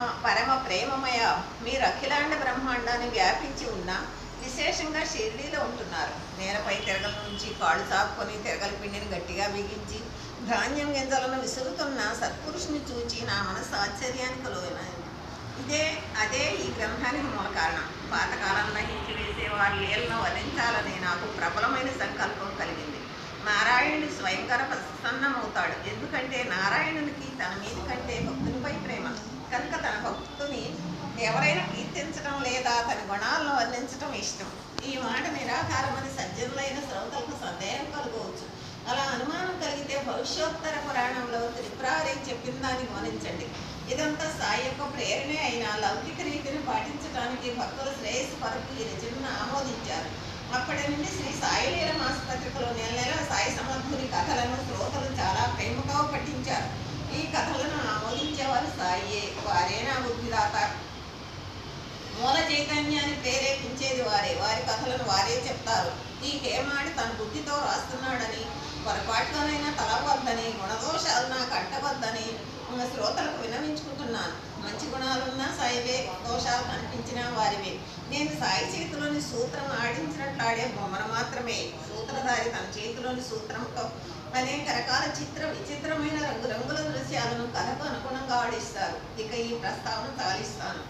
పరమ ప్రేమమయ మీరు అఖిలాండ బ్రహ్మాండాన్ని వ్యాపించి ఉన్న విశేషంగా షిర్డీలో ఉంటున్నారు. నేలపై తిరగల నుంచి కాళ్ళు సాపుకొని తిరగల పిండిని గట్టిగా బిగించి ధాన్యం గింజలను విసురుతున్న సత్పురుషుని చూచి నా మనసు ఆశ్చర్యానికి లోనైంది. ఇదే అదే ఈ గ్రంథానికి మూల కారణం. పాతకాలంలో హించివేసే వారి లీలను వరించాలని నాకు ప్రబలమైన సంకల్పం కలిగింది. నారాయణుడు స్వయంగా ప్రసన్నమవుతాడు. ఎందుకంటే నారాయణునికి తన మీద కంటే భక్తులు ప్రేమ కనుక తన భక్తుని ఎవరైనా కీర్తించడం లేదా తన గుణాలను వర్ణించడం ఇష్టం. ఈ మాట నిరాకారమని సజ్జనులైన శ్రోతలకు సందేహం కలగవచ్చు. అలా అనుమానం కలిగితే భవిష్యోత్తర పురాణంలో త్రిపురారి చెప్పిన దాన్ని గమనించండి ఇదంతా సాయి యొక్క ప్రేరణే అయిన లౌకిక రీతిని పాటించడానికి భక్తుల శ్రేయస్సు కొరకు ఈ రచనను ఆమోదించారు. అప్పటి నుండి శ్రీ సాయిలీల మాసపత్రికలో నెల నెల సాయి సమర్థుని కథలను శ్రోతలు చాలా ప్రేమగా పఠించారు. ఈ కథలను ఆమోదించేవారు సాయియే. వారే నా బుద్ధిదాత. మూల చైతన్యాన్ని ప్రేరేపించేది వారే. వారి కథలను వారే చెప్తారు. ఈ హేమాడి తన బుద్ధితో రాస్తున్నాడని పొరపాటులోనైనా తలవద్దని గుణదోషాలు నాకు అంటవద్దని శ్రోతలకు వినవించుకుంటున్నాను మంచి గుణాలున్నా సాయివే దోషాలు కనిపించినా వారివే. నేను సాయి చేతిలోని సూత్రం ఆడించినట్లు ఆడే బొమ్మను మాత్రమే. సూత్రధారి తన చేతిలోని సూత్రంతో అనేక రకాల చిత్ర విచిత్రమైన రంగురంగుల దృశ్యాలను కథకు అనుగుణంగా ఆడిస్తారు. ఇక ఈ ప్రస్తావన తాలిస్తాను